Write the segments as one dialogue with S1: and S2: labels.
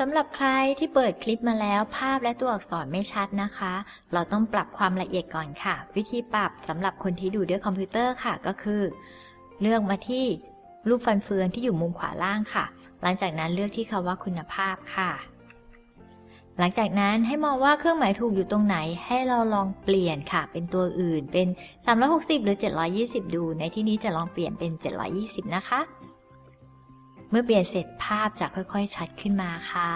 S1: สำหรับใครที่เปิดคลิปมาแล้วภาพและตัวอักษรไม่ชัดนะคะ เราต้องปรับความละเอียดก่อนค่ะ วิธีปรับสำหรับคนที่ดูด้วยคอมพิวเตอร์ค่ะก็คือ เลือกมาที่รูปฟันเฟืองที่อยู่มุมขวาล่างค่ะ หลังจากนั้นเลือกที่คำว่าคุณภาพค่ะ หลังจากนั้นให้มองว่าเครื่องหมายถูกอยู่ตรงไหน ให้เราลองเปลี่ยนค่ะ เป็นตัวอื่นเป็น 360 หรือ 720 ดู ในที่นี้จะลองเปลี่ยนเป็น 720 นะคะ เมื่อเปลี่ยนเสร็จภาพจะค่อยๆ ชัดขึ้นมาค่ะ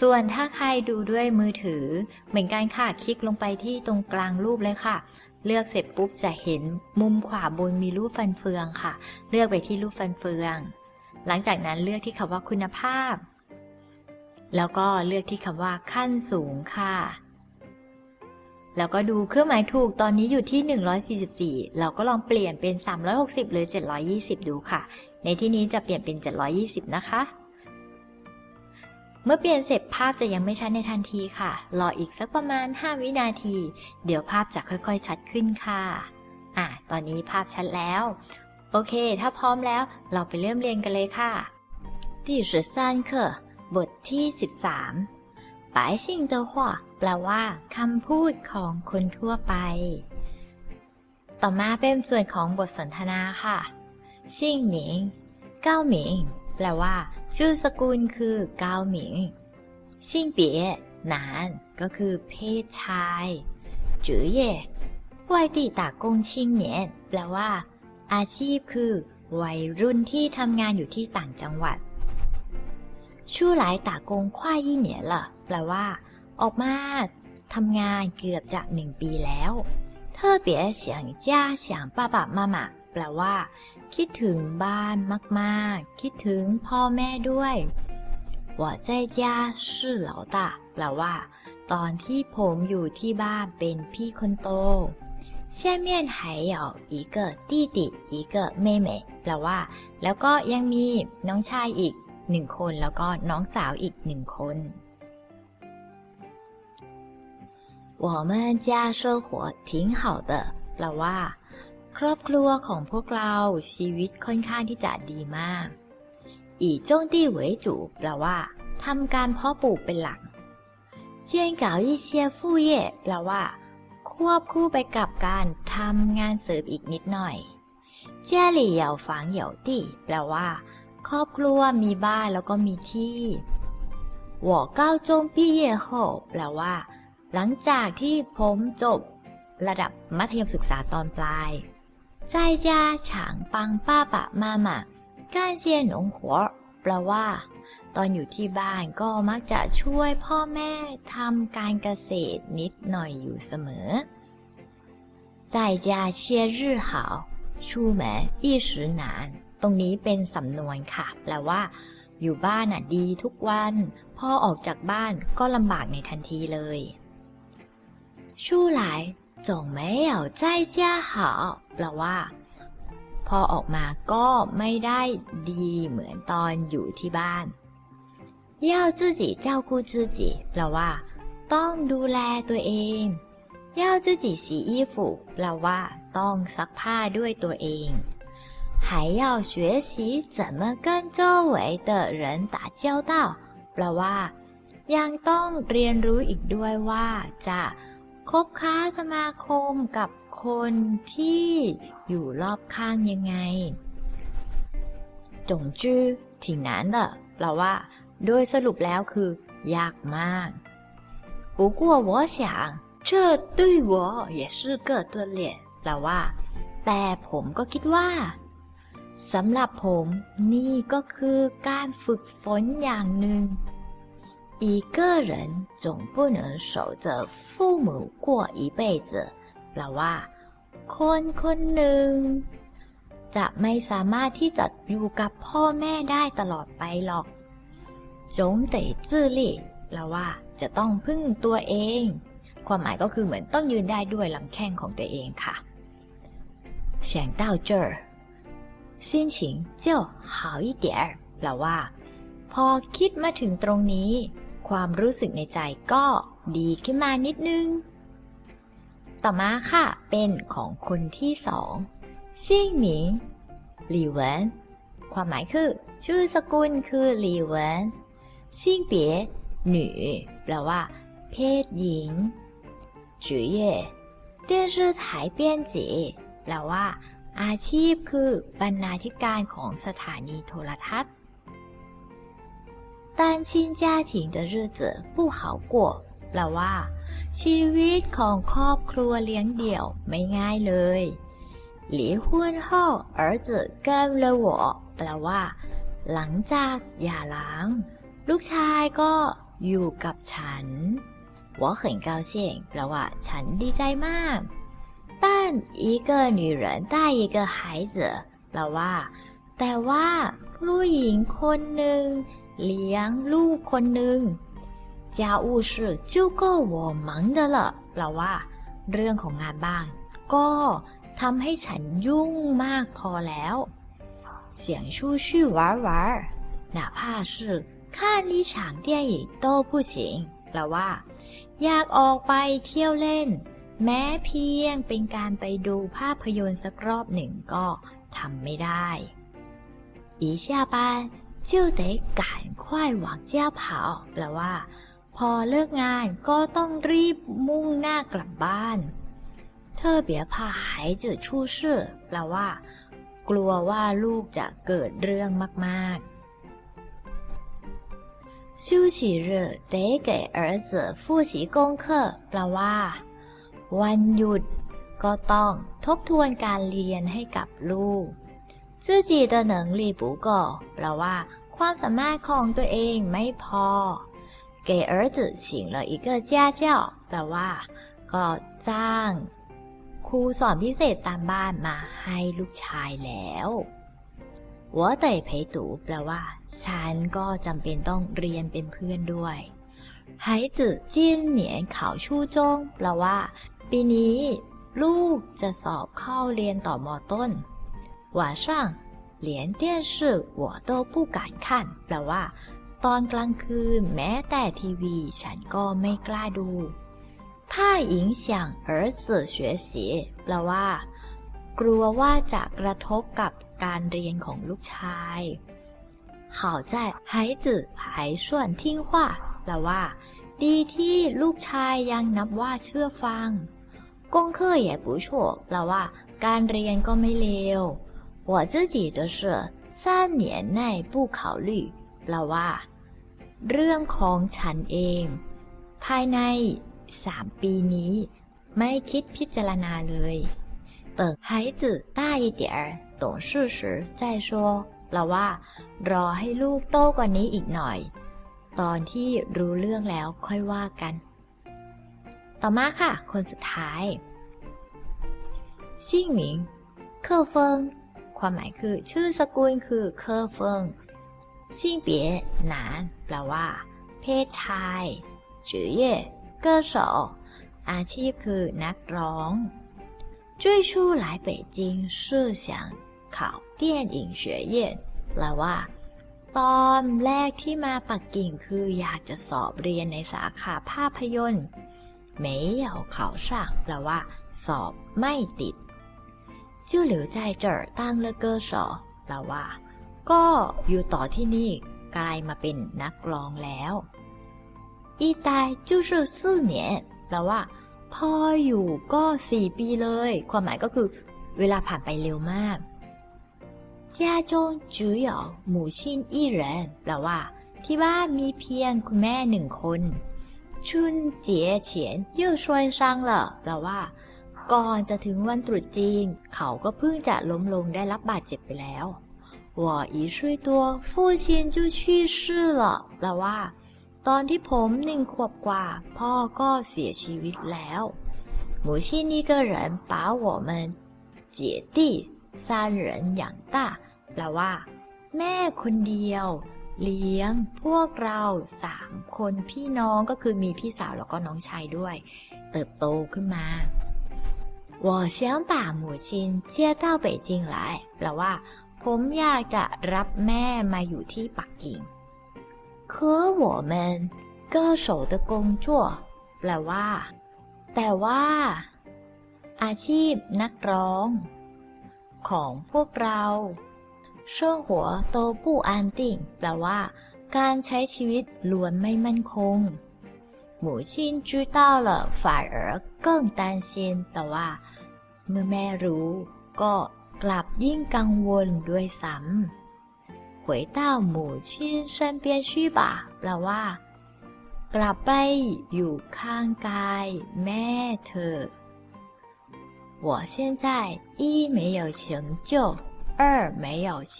S1: ส่วนถ้าใครดูด้วยมือถือ เหมือนกันค่ะ คลิกลงไปที่ตรงกลางรูปเลยค่ะ เลือกเสร็จปุ๊บจะเห็นมุมขวาบนมีรูปฟันเฟืองค่ะ เลือกไปที่รูปฟันเฟือง หลังจากนั้นเลือกที่คำว่าคุณภาพ แล้วก็เลือกที่คำว่าขั้นสูงค่ะแล้วก็ดูเครื่องหมายถูกตอนนี้อยู่ที่ 144 เราก็ลองเปลี่ยนเป็น 360 หรือ 720 ดูค่ะ ในที่นี้จะเปลี่ยนเป็น 720 นะคะ เมื่อเปลี่ยนเสร็จภาพจะยังไม่ชัดในทันทีค่ะ รออีกสักประมาณ 5 วินาที เดี๋ยวภาพจะค่อยๆ ชัดขึ้นค่ะ อะ ตอนนี้ภาพชัดแล้ว โอเค ถ้าพร้อมแล้วเราไปเริ่มเรียนกันเลยค่ะที่สิบสาม课บทที่ 13ปายซิงเตอหัวแปลว่าคำพูดของคนทั่วไป ต่อมาเป็นส่วนของบทสนทนาค่ะ ซิ่งหมิงเก้าหมิงแปลว่า ชื่อสกุลคือเก้าหมิงซิ่งเปียนานก็คือเพศชายจื้อเย่วัยตีตากงชิงเนี่ยแปลว่า อาชีพคือ วัยรุ่นที่ทำงานอยู่ที่ต่างจังหวัดชู่หลายตากงควายยี่เนียล่ะแปลว่า ออกมาทำงานเกือบจะหนึ่งปีแล้วเธอเปียเสียงจ้าเสียงป้าป้แปลว่า คิดถึงบ้านมากๆ คิดถึงพ่อแม่ด้วย我在家是老大แปลว่า ตอนที่ผมอยู่ที่บ้านเป็นพี่คนโต下面还有一个弟弟一个妹妹แปลว่า แล้วก็ยังมีน้องชายอีกหนึ่งคน แล้วก็น้องสาวอีกหนึ่งคน 我们家生活挺好的แปลว่า ครอบครัวของพวกเราชีวิตค่อนข้างที่จะดีมากอีจงตี้เหวยจูแปลว่าทำการเพาะปลูกเป็นหลักเจียนเก๋ายี่เชียฟู่เย่แปลว่า ควบคู่ไปกับการทำงานเสริมอีกนิดหน่อย เจียหลี่เหยาฝางเหยาตี้แปลว่า ครอบครัวมีบ้านแล้วก็มีที่หัวเก้าจงปี้เย่โฮแปลว่า หลังจากที่ผมจบ ระดับมัธยมศึกษาตอนปลาย 在家常帮爸爸妈妈干些农活แปลว่า ตอนอยู่ที่บ้านก็มักจะช่วยพ่อแม่ทำการเกษตรนิดหน่อยอยู่เสมอ在家些日好出门一时难ตรงนี้เป็นสำนวนค่ะ แปลว่า อยู่บ้านน่ะดีทุกวันพ่อออกจากบ้านก็ลำบากในทันทีเลยชูหลาย 总没有在家好แปลว่า พอออกมาก็ไม่ได้ดีเหมือนตอนอยู่ที่บ้าน要自己照顾自己แปลว่า ต้องดูแลตัวเอง要自己洗衣服แปลว่า ต้องซักผ้าด้วยตัวเอง还要学习怎么跟周围的人打交道แปลว่า ยังต้องเรียนรู้อีกด้วยว่าจะ คบค้าสมาคมกับคนที่อยู่รอบข้างยังไงจงจื้อ挺难的แปลว่า โดยสรุปแล้วคือ ยากมาก不过我想这对我也是个锻炼แปลว่า แต่ผมก็คิดว่าสำหรับผมนี่ก็คือการฝึกฝนอย่างหนึ่ง 一个人总不能守着父母过一辈子แปลว่า คนคนหนึ่ง จะไม่สามารถที่จะอยู่กับพ่อแม่ได้ตลอดไปหรอกจงเตจื้อลี่แปลว่า จะต้องพึ่งตัวเอง ความหมายก็คือเหมือนต้องยืนได้ด้วยลำแข้งของตัวเองค่ะ想到这儿心情就好一点儿แปลว่า พอคิดมาถึงตรงนี้ ความรู้สึกในใจก็ดีขึ้นมานิดนึง ต่อมาค่ะ เป็นของคนที่สองซิ่งหมิงหลี่เหวินความหมายคือ ชื่อสกุลคือหลี่เหวินซิ่งเปียหนูแปลว่า เพศหญิงจือเย่เตี้ยชื่อถายเปียนจีแปลว่า อาชีพคือบรรณาธิการของสถานีโทรทัศน์ 单亲家庭的日子不好过แปลว่า ชีวิตของครอบครัวเลี้ยงเดี่ยวไม่ง่ายเลย离婚后儿子跟了我แปลว่า หลังจากหย่าร้าง ลูกชายก็อยู่กับฉัน我很高兴แปลว่า ฉันดีใจมาก但一个女人带一个孩子แปลว่า แต่ว่าผู้หญิงคนหนึ่ง เลี้ยงลูกคนหนึ่ง家务事就够我忙的了แปลว่า เรื่องของงานบ้าน ก็ทำให้ฉันยุ่งมากพอแล้ว想出去玩玩哪怕是看一场电影都不行แปลว่า อยากออกไปเที่ยวเล่น แม้เพียงเป็นการไปดูภาพยนตร์สักรอบหนึ่งก็ทำไม่ได้一下班 就得赶快往家跑แปลว่า พอเลิกงานก็ต้องรีบมุ่งหน้ากลับบ้าน特别怕孩子出事แปลว่า กลัวว่าลูกจะเกิดเรื่องมากๆ休息日得给儿子复习功课แปลว่า วันหยุด ก็ต้องทบทวนการเรียนให้กับลูก 自己的能力不够แปลว่า ความสามารถของตัวเองไม่พอ给儿子请了一个家教แปลว่า ก็จ้าง ครูสอนพิเศษตามบ้านมาให้ลูกชายแล้วหัวเตยเพตูแปลว่า ฉันก็จำเป็นต้องเรียนเป็นเพื่อนด้วย孩子今年考初中แปลว่า ปีนี้ ลูกจะสอบเข้าเรียนต่อมอต้น 晚上连电视我都不敢看แปลว่า ตอนกลางคืนแม้แต่ทีวี ฉันก็ไม่กล้าดู怕影响儿子学习แปลว่า กลัวว่าจะกระทบกับการเรียนของลูกชาย好在孩子还算听话แปลว่า ดีที่ลูกชายยังนับว่าเชื่อฟัง功课也不错แปลว่า การเรียนก็ไม่เลว 我自己的事三年内不考虑แปลว่า เรื่องของฉันเอง ภายในสามปีนี้ ไม่คิดพิจารณาเลย等孩子大一点儿懂事时再说แปลว่า รอให้ลูกโตกว่านี้อีกหน่อย ตอนที่รู้เรื่องแล้วค่อยว่ากัน ต่อมาค่ะ คนสุดท้ายซิ่งหมิงเคอเฟิง ความหมายคือ ชื่อสกุลคือเคอเฟิงซิ่งเปียหนานแปลว่า เพศชาย职业歌手อาชีพคือนักร้อง最初来北京是想考电影学院แปลว่า ตอนแรกที่มาปักกิ่งคืออยากจะสอบเรียนในสาขาภาพยนตร์没有考上แปลว่า สอบไม่ติด 就留在这儿当了歌手แปลว่า ก็อยู่ต่อที่นี่กลายมาเป็นนักร้องแล้ว一待就是四年แปลว่า พออยู่ก็สี่ปีเลย ความหมายก็คือ เวลาผ่านไปเร็วมาก家中只有母亲一人แปลว่า ที่บ้านมีเพียงคุณแม่หนึ่งคนชุนเจียเฉียนเย่อช่วยสร้างละแปลว่า ก่อนจะถึงวันตรุษจีน เขาก็เพิ่งจะล้มลงได้รับบาดเจ็บไปแล้ว我一岁多父亲就去世了แปลว่า ตอนที่ผมหนึ่งขวบกว่า พ่อก็เสียชีวิตแล้ว母亲一个人把我们姐弟三人养大แปลว่า แม่คนเดียว เลี้ยง พวกเราสามคนพี่น้องก็คือมีพี่สาวแล้วก็น้องชายด้วย เติบโตขึ้นมา 我想把母亲接到北京来แปลว่า ผมอยากจะรับแม่มาอยู่ที่ปักกิ่ง可我们歌手的工作แปลว่า แต่ว่า อาชีพนักร้อง ของพวกเรา生活都不安定แปลว่า การใช้ชีวิตล้วนไม่มั่นคง母亲知道了反而更担心แปลว่า เมื่อแม่รู้ ก็กลับยิ่งกังวลด้วยซ้ำ回到母亲身边去吧แปลว่า กลับไปอยู่ข้างกายแม่เธอ我现在一没有成就二没有钱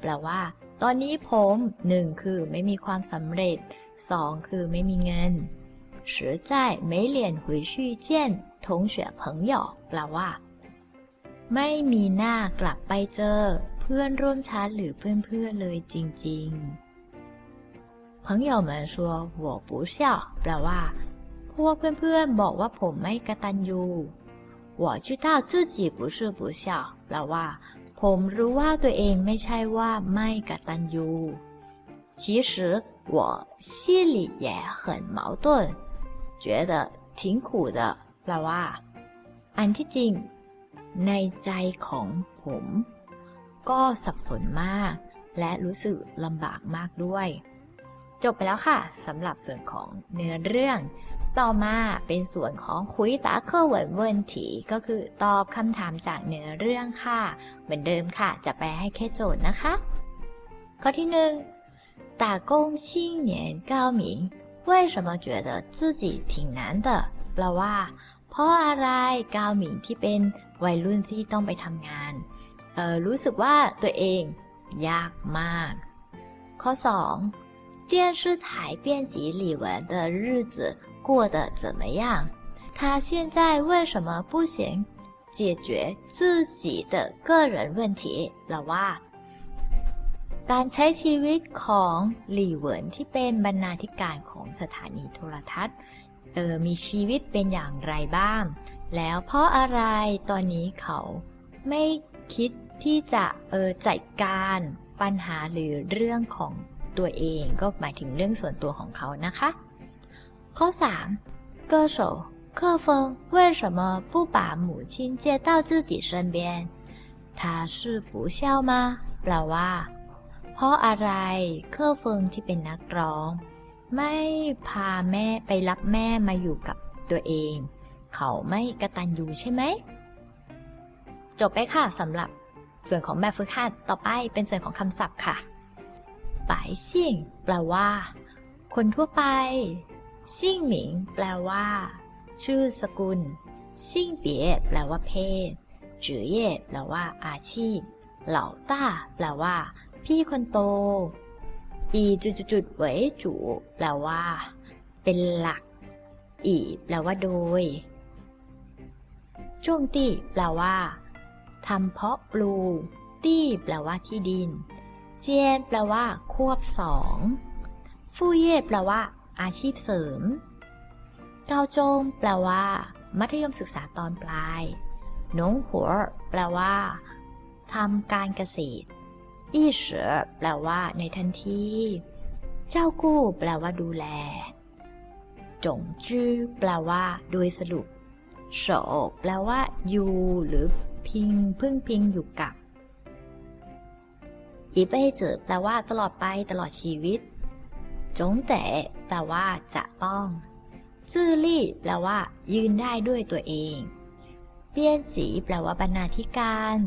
S1: แปลว่า ตอนนี้ผมหนึ่งคือไม่มีความสำเร็จสองคือไม่มีเงิน实在没脸回去见 同学朋友แปลว่า ไม่มีหน้ากลับไปเจอเพื่อนร่วมชั้นหรือเพื่อนๆเลยจริงๆ朋友们说我不孝แปลว่า พวกเพื่อนๆบอกว่าผมไม่กตัญญู我知道自己不是不孝แปลว่า ผมรู้ว่าตัวเองไม่ใช่ว่าไม่กตัญญู其实我心里也很矛盾觉得挺苦的 แปลว่า อันที่จริง ในใจของผม ก็สับสนมาก และรู้สึกลำบากมากด้วย จบไปแล้วค่ะสำหรับส่วนของเนื้อเรื่อง ต่อมาเป็นส่วนของคุยตาเคอร์เวิร์นเวินถีก็คือตอบคำถามจากเนื้อเรื่องค่ะ เหมือนเดิมค่ะ จะไปให้แค่โจทย์นะคะ ข้อที่หนึ่ง打工七年高明为什么觉得自己挺难的แปลว่า เพราะอะไรกาวหมิงที่เป็นวัยรุ่นที่ต้องไปทำงานเออรู้สึกว่าตัวเอง ยากมาก ข้อ 2. 电视台编辑李玟的日子过得怎么样？他现在为什么不想解决自己的个人问题？แปลว่า การใช้ชีวิตของหลี่เหวินที่เป็นบรรณาธิการของสถานีโทรทัศน์ เออมีชีวิตเป็นอย่างไรบ้าง แล้วเพราะอะไรตอนนี้เขาไม่คิดที่จะเออจัดการปัญหาหรือเรื่องของตัวเองก็หมายถึงเรื่องส่วนตัวของเขานะคะ ข้อ 3. 歌手柯峰为什么不把母亲接到自己身边他是不孝吗แปลว่า เพราะอะไรเคอเฟิงที่เป็นนักร้อง ไม่พาแม่ไปรับแม่มาอยู่กับตัวเอง เขาไม่กระตันอยู่ใช่ไหม จบไปค่ะสำหรับส่วนของแบบฝึกหัดต่อไปเป็นส่วนของคำศัพท์ค่ะปายซิ่งแปลว่า คนทั่วไป ซิ่งหมิง แปลว่า ชื่อสกุล ซิ่งเปียแปลว่าเพศจือเย่แปลว่าอาชีพ เหล่าต้า แปลว่า พี่คนโต อีจุดจุดๆไว้จูแปลว่า เป็นหลัก อีแปลว่าโดยช่วงตี้แปลว่าทำเพาะปลูกตี้แปลว่าที่ดิน เจียนแปลว่า ควบสองฟู่เย่แปลว่า อาชีพเสริมเกาจงแปลว่า มัธยมศึกษาตอนปลายนงหัวแปลว่าทำการเกษตร อี้เสือแปลว่าในทันที เจ้ากู้ แปลว่าดูแล จงจื้อแปลว่าโดยสรุปโฉแปลว่า อยู่ หรือพิง พึ่งพิงอยู่กับอีเป้จือแปลว่าตลอดไปตลอดชีวิต จงแต่ แปลว่า จะต้องจื้อลี่ แปลว่า ยืนได้ด้วยตัวเอง เปี้ยนจีแปลว่าบรรณาธิการ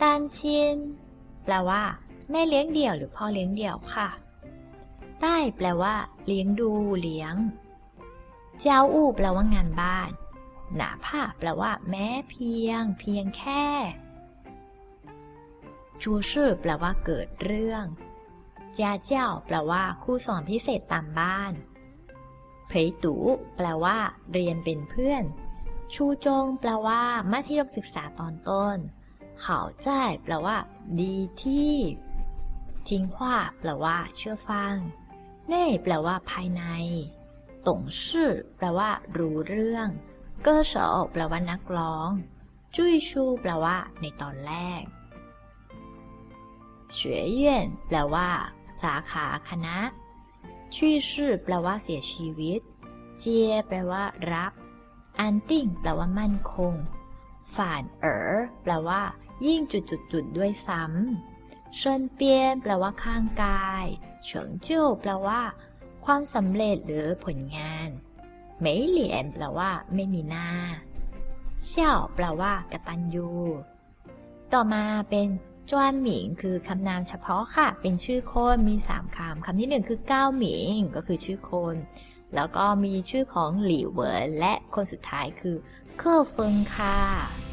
S1: ตานเชียน แปลว่า แม่เลี้ยงเดี่ยวหรือพ่อเลี้ยงเดี่ยวค่ะ ใต้แปลว่า เลี้ยงดู เลี้ยง เจ้าอู้แปลว่างานบ้าน หนาผ้าแปลว่า แม้เพียง เพียงแค่ชูชื่อแปลว่าเกิดเรื่องจาเจ้าแปลว่าครูสอนพิเศษตามบ้านเผยตูแปลว่า เรียนเป็นเพื่อน ชูจง แปลว่า มัธยมศึกษาตอนต้น เห่าจ้ายแปลว่า ดีที่ ทิ้งขว้าแปลว่า เชื่อฟังเน่แปลว่าภายในตงชื่อแปลว่า รู้เรื่องเกอเฉาแปลว่านักร้อง จุ้ยชูแปลว่า ในตอนแรก学院แปลว่า สาขาคณะชื่อชื่อแปลว่าเสียชีวิต เจียแปลว่า รับอันติ้งแปลว่ามั่นคงฝานเอ๋อแปลว่า ยิ่งจุดจุดจุดด้วยซ้ำเชิญเปียนแปลว่าข้างกายเฉิงจิ้วแปลว่า ความสำเร็จหรือผลงานเหมยเหลียนแปลว่า ไม่มีหน้าเสี่ยวแปลว่ากระตัญญูต่อมาเป็นจวนหมิงคือคำนามเฉพาะค่ะ เป็นชื่อคนมีสามคำคำที่หนึ่งคือก้าวหมิงก็คือชื่อคน แล้วก็มีชื่อของหลี่เหวินและคนสุดท้ายคือเคอเฟิงค่ะ